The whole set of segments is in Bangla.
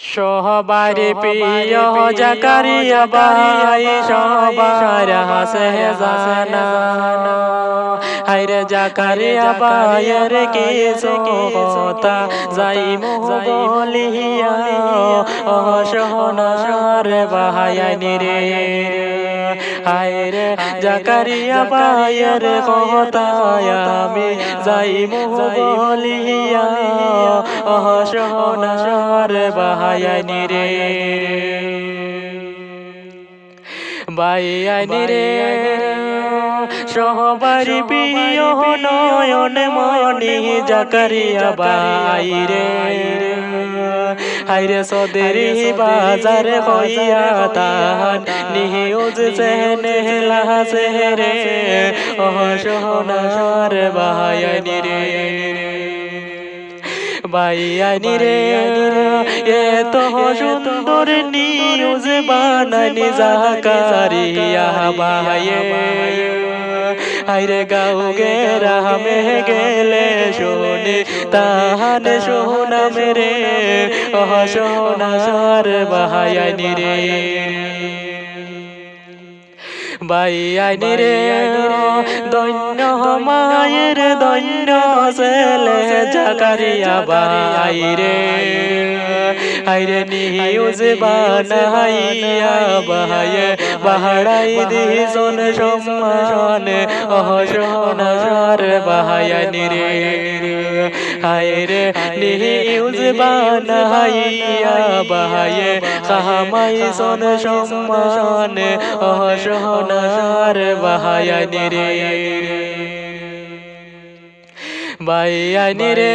সবার প্রিয় জাকারিয়া বাই সবার হাসে জানা হাইরে জাকারিয়া বায়ের কিছু কথা যাই বলিয়া ও সোনার বাহায়ানি রে। হায়রে জাকারিয়া বায়ের কথা আমি। যাই বলিয়া ও সোনার বাহায়ানি রে। বাইয়ানি রে। সহবারি প্রিয় নয়ন মনি জাকারিয়া বাই রে। হাইরে সদেরি বাজার হইয়া তাহান নিউজ সেহনে লাসে রে। ও সোনার বাহায়ানি রে। বাইয়ানি রে এ তো সুন্দর নিউজ বানানি জাকারিয়া বায়ে আইরে গাও গে রামে গেলে শোনে তাহান সোনা মেরে ও সোনার বাহায়ানি রে বাইয়ানি রে দৈন্য মায়ের দৈন্য ছেলে জাকারিয়া বাই রে আইরে নিউজ বানাইয়া বাহায়ে বাহাড়াই দিছন সম্মান অহ সোনার বাহায়ানি রে হায়রে নিউজ বানাইয়া বাহায়ে খামাই সন সম্মান অহ সোনার বাহায়ানি রে। বাইয়ানি রে।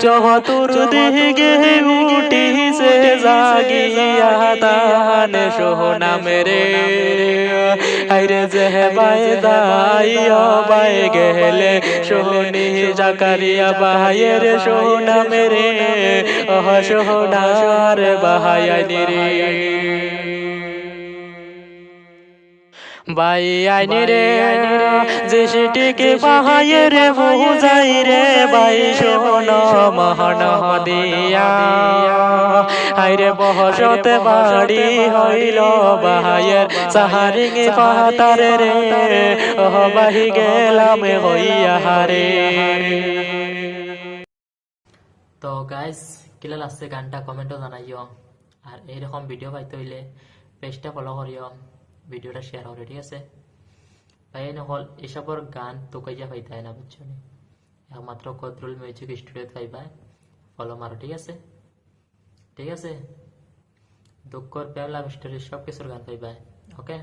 চহতুর দিকে উঠিছে জাগিয়া তান সোহনা মেরে আইরে যে বাই দাই বাই গেলে সোহনি জাকারিয়া বাহায়ের সোহনা মেরে অহ সোহনার বাহায়ানি রে। বাই আইনি রে যে সেটিকে বাহায়ের বুঝাই রে বাই শোন মহন দিয়া আইরে বহসতে বাড়ি হইল বাহায়ের সাহারিঙে পাতার রে। ওহ বাহি গেলাম হইয়া রে তো গাইস কিলা লাগছে গানটা কমেন্টও জানাইও। আর এইরকম ভিডিও পাইতে হইলে পেজটা ফলো করিও। ভিডিওটা শেয়ার হবে ঠিক আছে। ভাই হল এসবর গান তোকাইয়া পাইতে হয় না, বুঝছ নি? একমাত্র কদরুল মিউজিক স্টুডিওতে পাইবা ফলো মারো, ঠিক আছে? ঠিক আছে? দুঃখর পেলা স্টোরি সব কিছুর গান পাইবা ওকে